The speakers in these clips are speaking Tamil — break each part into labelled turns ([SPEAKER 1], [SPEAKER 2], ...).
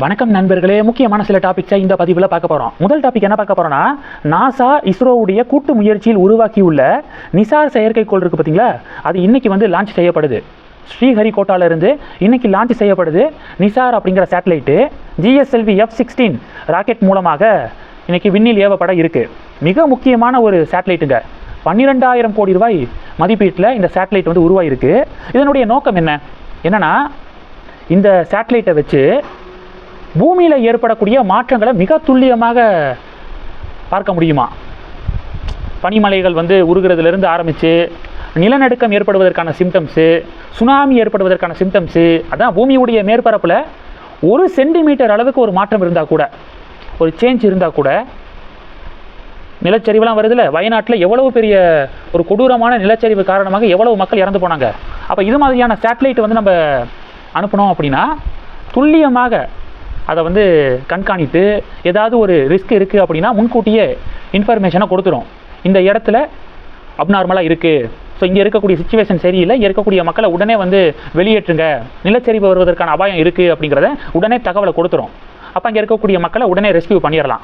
[SPEAKER 1] வணக்கம் நண்பர்களே. முக்கியமான சில டாபிக்ஸை இந்த பதிவில் பார்க்க போகிறோம் முதல் டாபிக் என்ன பார்க்க போகிறோம்னா நாசா இஸ்ரோவுடைய கூட்டு முயற்சியில் உருவாக்கியுள்ள நிசார் செயற்கைக்கோள் இருக்குது பார்த்தீங்களா? அது இன்னைக்கு வந்து லான்ச் செய்யப்படுது. ஸ்ரீஹரிகோட்டாவிலிருந்து இன்றைக்கி இன்னைக்கு லான்ச் செய்யப்படுது நிசார் அப்படிங்கிற satellite GSLV F sixteen rocket மூலமாக இன்னைக்கு விண்ணில் ஏவப்பட இருக்குது மிக முக்கியமான ஒரு சேட்டலைட்டுங்க பன்னிரெண்டாயிரம் கோடி ரூபாய் மதிப்பீட்டில் இந்த சேட்டலைட் வந்து உருவாயிருக்கு. இதனுடைய நோக்கம் என்ன? என்னன்னா இந்த சேட்டலைட்டை வச்சு பூமியில் ஏற்படக்கூடிய மாற்றங்களை மிக துல்லியமாக பார்க்க முடியுமா? பனிமலைகள் வந்து உருகிறதுலேருந்து ஆரம்பித்து நிலநடுக்கம் ஏற்படுவதற்கான சிம்டம்ஸு சுனாமி ஏற்படுவதற்கான சிம்டம்ஸு அதான் பூமியுடைய மேற்பரப்பில் ஒரு சென்டிமீட்டர் அளவுக்கு ஒரு மாற்றம் இருந்தால் கூட ஒரு சேஞ்ச் இருந்தால் கூட நிலச்சரிவுலாம் வருதுல்ல வயநாட்டில் எவ்வளவு பெரிய ஒரு கொடூரமான நிலச்சரிவு காரணமாக எவ்வளவு மக்கள் இறந்து போனாங்க? அப்போ இது மாதிரியான சேட்டலைட் வந்து நம்ம அனுப்பினோம் அப்படின்னா துல்லியமாக அதை வந்து கண்காணித்து ஏதாவது ஒரு ரிஸ்க் இருக்குது அப்படின்னா முன்கூட்டியே இன்ஃபர்மேஷனை கொடுத்துரும். இந்த இடத்துல அப்நார்மலாக இருக்குது ஸோ இங்கே இருக்கக்கூடிய சுச்சுவேஷன் சரியில்லை. இங்கே இருக்கக்கூடிய மக்களை உடனே வந்து வெளியேற்றுங்க. நிலச்சரிவு வருவதற்கான அபாயம் இருக்குது அப்படிங்கிறத உடனே தகவலை கொடுத்துரும். அப்போ அங்கே இருக்கக்கூடிய மக்களை உடனே ரெஸ்கியூ பண்ணிடலாம்.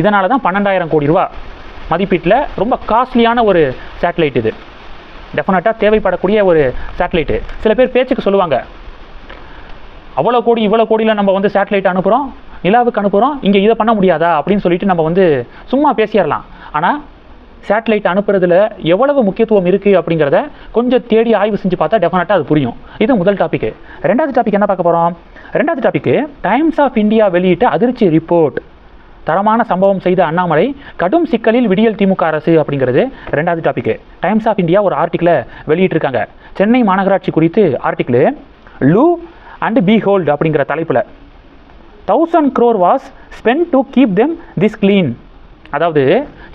[SPEAKER 1] இதனால தான் பன்னெண்டாயிரம் கோடி ரூபா மதிப்பீட்டில் ரொம்ப காஸ்ட்லியான ஒரு சேட்டலைட் இது. டெஃபினட்டாக தேவைப்படக்கூடிய ஒரு சேட்டலைட்டு சில பேர் பேச்சுக்கு சொல்லுவாங்க அவ்வளோ கோடி இவ்வளோ கோடியில் நம்ம வந்து சேட்டலைட் அனுப்புகிறோம் நிலாவுக்கு அனுப்புகிறோம் இங்கே இதை பண்ண முடியாதா அப்படின்னு சொல்லிட்டு நம்ம வந்து சும்மா பேசிடலாம். ஆனால் சேட்டலைட் அனுப்புறதுல எவ்வளவு முக்கியத்துவம் இருக்குது அப்படிங்கிறத கொஞ்சம் தேடி ஆய்வு செஞ்சு பார்த்தா டெஃபினட்டாக அது புரியும். இது முதல் டாபிக் ரெண்டாவது டாபிக் என்ன பார்க்க போகிறோம் ரெண்டாவது டாபிக் டைம்ஸ் ஆஃப் இந்தியா வெளியிட்ட அதிர்ச்சி ரிப்போர்ட் தரமான சம்பவம் செய்த அண்ணாமலை கடும் சிக்கலில் விடியல் திமுக அரசு அப்படிங்கிறது ரெண்டாவது டாபிக் டைம்ஸ் ஆஃப் இந்தியா ஒரு ஆர்டிக்கில் வெளியிட்டிருக்காங்க. சென்னை மாநகராட்சி குறித்து article loo and be hold அப்படிங்கிற தலைப்பில் thousand crore was spend to keep them this clean அதாவது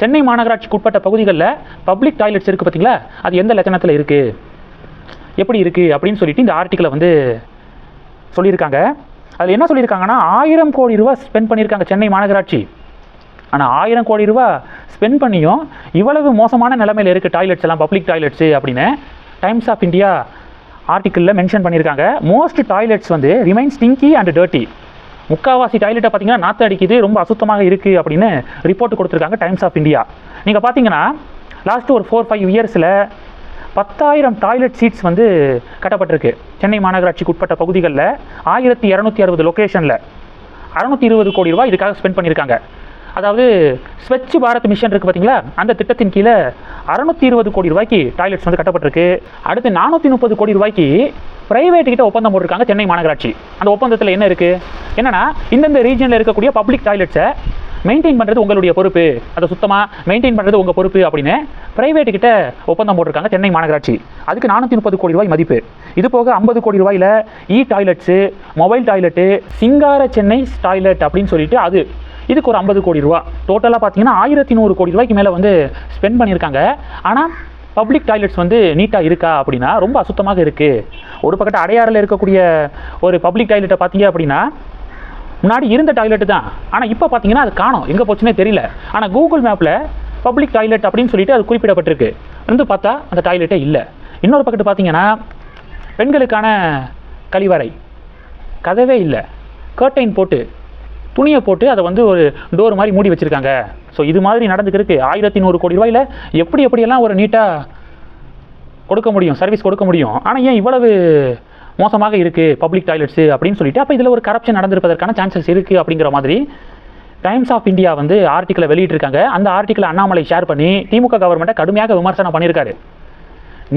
[SPEAKER 1] சென்னை மாநகராட்சிக்கு உட்பட்ட பகுதிகளில் பப்ளிக் டாய்லெட்ஸ் இருக்குது பார்த்தீங்களா அது எந்த லட்சணத்தில் இருக்குது எப்படி இருக்குது அப்படின்னு சொல்லிட்டு இந்த ஆர்டிக்கலை வந்து சொல்லியிருக்காங்க. அதில் என்ன சொல்லியிருக்காங்கன்னா ஆயிரம் கோடி ரூபா ஸ்பெண்ட் பண்ணியிருக்காங்க சென்னை மாநகராட்சி. ஆனால் ஆயிரம் கோடி ரூபா ஸ்பெண்ட் பண்ணியும் இவ்வளவு மோசமான நிலமையில் இருக்குது டாய்லெட்ஸ் எல்லாம் பப்ளிக் டாய்லெட்ஸு அப்படின்னு டைம்ஸ் ஆஃப் இந்தியா ஆர்டிக்கிளில் மென்ஷன் பண்ணியிருக்காங்க மோஸ்ட் டாய்லெட்ஸ் வந்து ரிமைன் ஸ்டிங்கி அண்ட் டர்ட்டி முக்காவாசி டாய்லெட்டை பார்த்தீங்கன்னா நாற்று அடிக்குது ரொம்ப அசுத்தமாக இருக்குது அப்படின்னு ரிப்போர்ட் கொடுத்துருக்காங்க டைம்ஸ் ஆஃப் இந்தியா நீங்கள் பார்த்தீங்கன்னா லாஸ்ட்டு ஒரு ஃபோர் ஃபைவ் இயர்ஸில் பத்தாயிரம் டாய்லெட் சீட்ஸ் வந்து கட்டப்பட்டிருக்கு. சென்னை மாநகராட்சிக்கு உட்பட்ட பகுதிகளில் ஆயிரத்தி இரநூத்தி அறுபது லொக்கேஷனில் அறநூற்றி இருபது கோடி ரூபாய் இதுக்காக ஸ்பெண்ட் பண்ணியிருக்காங்க அதாவது ஸ்வச் பாரத் மிஷன் இருக்குது பார்த்தீங்களா அந்த திட்டத்தின் கீழே அறநூற்றி இருபது கோடி ரூபாய்க்கு டாய்லெட்ஸ் வந்து கட்டப்பட்டிருக்கு. அடுத்து நானூற்றி முப்பது கோடி ரூபாய்க்கு பிரைவேட் கிட்ட ஒப்பந்தம் போட்டிருக்காங்க சென்னை மாநகராட்சி. அந்த ஒப்பந்தத்தில் என்ன இருக்குது என்னன்னா இந்தந்த ரீஜனில் இருக்கக்கூடிய பப்ளிக் டாய்லெட்ஸை மெயின்டைன் பண்ணுறது உங்களுடைய பொறுப்பு. அதை சுத்தமாக மெயின்டைன் பண்ணுறது உங்கள் பொறுப்பு அப்படின்னு ப்ரைவேட்டுக்கிட்ட கிட்ட ஒப்பந்தம் போட்டிருக்காங்க சென்னை மாநகராட்சி. அதுக்கு நானூற்றி முப்பது கோடி ரூபாய் மதிப்பு. இது போக ஐம்பது கோடி ரூபாயில் இ டாய்லெட்ஸு மொபைல் டாய்லெட்டு சிங்கார சென்னை டாய்லெட் அப்படின்னு சொல்லிட்டு அது இதுக்கு ஒரு ஐம்பது கோடி ரூபா. டோட்டலாக பார்த்தீங்கன்னா ஆயிரத்தி நூறு கோடி ரூபாய்க்கு மேலே வந்து ஸ்பெண்ட் பண்ணியிருக்காங்க. ஆனால் பப்ளிக் டாய்லெட்ஸ் வந்து நீட்டாக இருக்கா அப்படின்னா ரொம்ப அசுத்தமாக இருக்குது ஒரு பக்கத்து அடையாறில் இருக்கக்கூடிய ஒரு பப்ளிக் டாய்லெட்டை பார்த்தீங்க அப்படின்னா முன்னாடி இருந்த டாய்லெட்டு தான். ஆனால் இப்போ பார்த்தீங்கன்னா அது காணோம். எங்கே போச்சுன்னே தெரியல. ஆனால் கூகுள் மேப்பில் பப்ளிக் டாய்லெட் அப்படின்னு சொல்லிட்டு அது குறிப்பிடப்பட்டிருக்கு. வந்து பார்த்தா அந்த டாய்லெட்டே இல்லை. இன்னொரு பக்கத்து பார்த்தீங்கன்னா பெண்களுக்கான கழிவறை. கதவே இல்லை. கர்டைன் போட்டு துணியை போட்டு அதை வந்து ஒரு டோர் மாதிரி மூடி வச்சுருக்காங்க. ஸோ இது மாதிரி நடந்துக்கிறதுக்கு ஆயிரத்தி நூறு கோடி ரூபாயில் எப்படி எப்படியெல்லாம் ஒரு நீட்டாக கொடுக்க முடியும் சர்வீஸ் கொடுக்க முடியும்? ஆனால் ஏன் இவ்வளவு மோசமாக இருக்குது பப்ளிக் டாய்லெட்ஸு அப்படின்னு சொல்லிட்டு அப்போ இதில் ஒரு கரப்ஷன் நடந்திருப்பதற்கான சான்சஸ் இருக்குது அப்படிங்கிற மாதிரி டைம்ஸ் ஆஃப் இந்தியா வந்து ஆர்டிக்கலை வெளியிட்டிருக்காங்க. அந்த ஆர்டிக்கலை அண்ணாமலை ஷேர் பண்ணி திமுக கவர்மெண்ட்டை கடுமையாக விமர்சனம் பண்ணியிருக்காரு.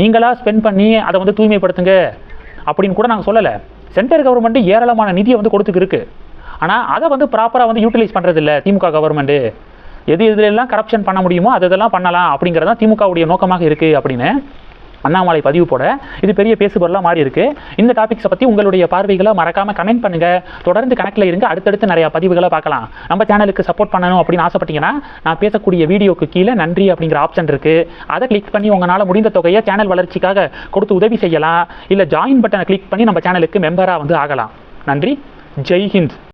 [SPEAKER 1] நீங்களாக ஸ்பெண்ட் பண்ணி அதை வந்து தூய்மைப்படுத்துங்க அப்படின்னு கூட நாங்கள் சொல்லலை. சென்ட்ரல் கவர்மெண்ட்டு ஏராளமான நிதியை வந்து கொடுத்துருக்கு ஆனால் அதை வந்து ப்ராப்பராக வந்து யூட்டிலைஸ் பண்ணுறதில்ல திமுக கவர்மெண்ட்டு எது எதுலெல்லாம் கரப்ஷன் பண்ண முடியுமோ அது இதெல்லாம் பண்ணலாம் அப்படிங்கிறது தான் திமுகவுடைய நோக்கமாக இருக்குது அப்படின்னு அண்ணாமலை பதிவு போட இது பெரிய பேசுபொருளாக மாறி இருக்கு. இந்த டாபிக்ஸை பற்றி உங்களுடைய பார்வைகளை மறக்காமல் கமெண்ட் பண்ணுங்கள் தொடர்ந்து கணக்கில் இருங்க. அடுத்தடுத்து நிறையா பதிவுகளை பார்க்கலாம். நம்ம சேனலுக்கு சப்போர்ட் பண்ணணும் அப்படின்னு ஆசைப்பட்டீங்கன்னா நான் பேசக்கூடிய வீடியோக்கு கீழே நன்றி அப்படிங்கிற ஆப்ஷன் இருக்குது அதை கிளிக் பண்ணி உங்களால் முடிந்த தொகையை சேனல் வளர்ச்சிக்காக கொடுத்து உதவி செய்யலாம். இல்லை ஜாயின் பட்டனை கிளிக் பண்ணி நம்ம சேனலுக்கு மெம்பராக வந்து ஆகலாம். நன்றி. ஜெய்ஹிந்த்